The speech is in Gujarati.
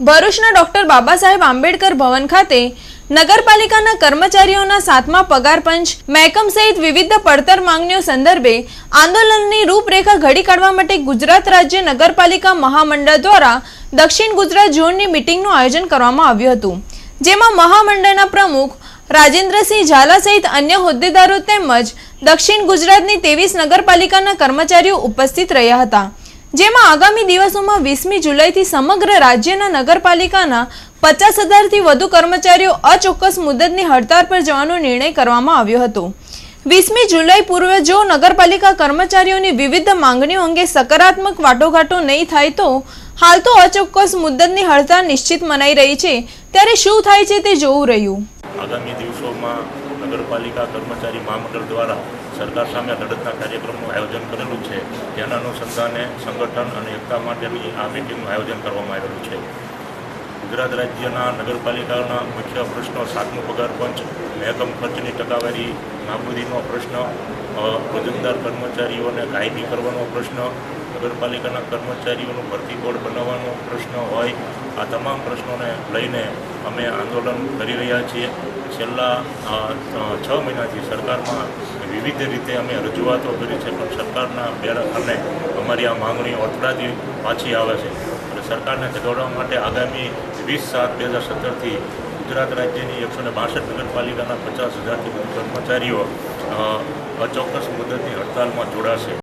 ભરૂચના ડોક્ટર બાબા સાહેબ આંબેડકર ભવન ખાતે નગરપાલિકાના કર્મચારીઓના સાતમા પગાર પંચ, મહેકમ સહિત વિવિધ પડતર માંગણીઓ સંદર્ભે આંદોલનની રૂપરેખા ઘડી કાઢવા માટે ગુજરાત રાજ્ય નગરપાલિકા મહામંડળ દ્વારા દક્ષિણ ગુજરાત ઝોનની મિટિંગનું આયોજન કરવામાં આવ્યું હતું, જેમાં મહામંડળના પ્રમુખ રાજેન્દ્રસિંહ ઝાલા સહિત અન્ય હોદ્દેદારો તેમજ દક્ષિણ ગુજરાતની તેવીસ નગરપાલિકાના કર્મચારીઓ ઉપસ્થિત રહ્યા હતા. જેમાં આગામી દિવસોમાં વીસમી જુલાઈથી સમગ્ર રાજ્યના નગરપાલિકાના પચાસ હજારથી વધુ કર્મચારીઓ અચોક્કસ મુદતની હડતાળ પર જવાનો નિર્ણય કરવામાં આવ્યો હતો. વીસમી જુલાઈ પૂર્વે જો નગરપાલિકા કર્મચારીઓની વિવિધ માંગણીઓ અંગે સકારાત્મક વાટોઘાટો નહીં થાય તો હાલ તો અચોક્કસ મુદ્દતની હડતાળ નિશ્ચિત મનાઈ રહી છે. ત્યારે શું થાય છે તે જોવું રહ્યું. આગામી દિવસોમાં નગરપાલિકા કર્મચારી મહામંડળ દ્વારા સરકાર સામે લડતના કાર્યક્રમનું આયોજન કરેલું છે. તેના અનુસંધાને સંગઠન અને એકતા માટેની આ મિટિંગનું આયોજન કરવામાં આવેલું છે. ગુજરાત રાજ્યના નગરપાલિકાના મુખ્ય પ્રશ્નો સાતમો પગાર પંચ મહેકમ ખર્ચની ટકાવારી નાબૂદીનો પ્રશ્ન અ, કર્મચારીઓને કાયમી કરવાનો પ્રશ્ન નગરપાલિકાના કર્મચારીઓનું ભરતી બોર્ડ બનાવવાનો પ્રશ્ન હોય આ તમામ પ્રશ્નોને લઈને અમે આંદોલન કરી રહ્યા છીએ. છેલ્લા છ મહિનાથી સરકારમાં વિવિધ રીતે અમે રજૂઆતો કરી છે, પણ સરકારના બેરખાને અમારી આ માંગણીઓ અટળાથી પાછી આવે છે. અને સરકારને જગાડવા માટે આગામી વીસ સાત બે હજાર સત્તરથી ગુજરાત રાજ્યની એકસો ને બાસઠ નગરપાલિકાના પચાસ હજારથી વધુ કર્મચારીઓ અચોક્કસ મુદતની હડતાલમાં જોડાશે.